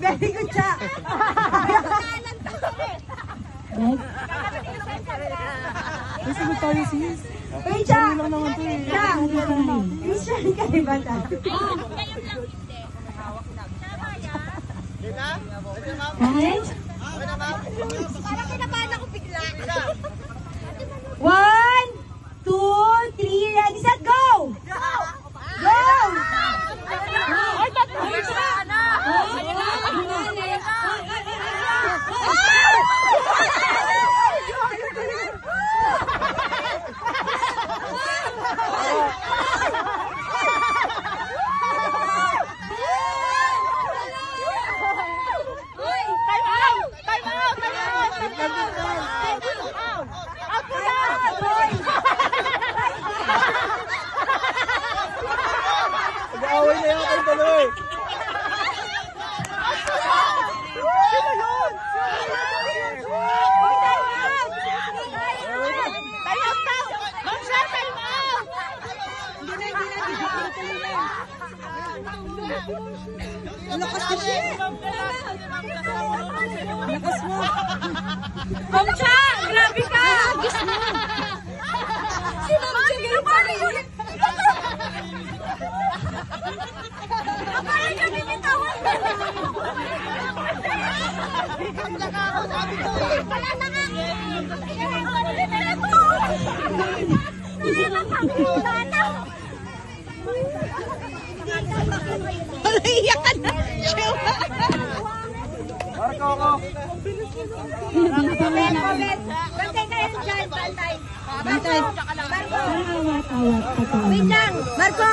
Very good siya. Next. Kasi mo tayo sis. Wait siya. lang naman to eh. Siya. Christian ka di ba ta? Guys, Parang kinabahan eh. Lakas na siya. Lakas mo. Ma'am Sha, grabe ka! Si Ma'am Sha, grabe Parang kami bitawan. Wala na nga. Wala na. Iyak ka na. Marco ako. Bantay kayo dyan, bantay. Bantay. Awat-awat pa Wait lang. Marco!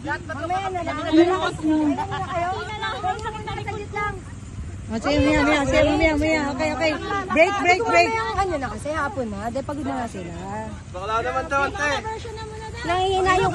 Mamaya na lang. Malakas no. Oh, sige, maya, maya. Sige, maya, maya. Okay, okay. Break, break, break. Ano na kasi, hapon na. Dahil pagod na nga sila. Bakla naman to, ante. Nangihina yung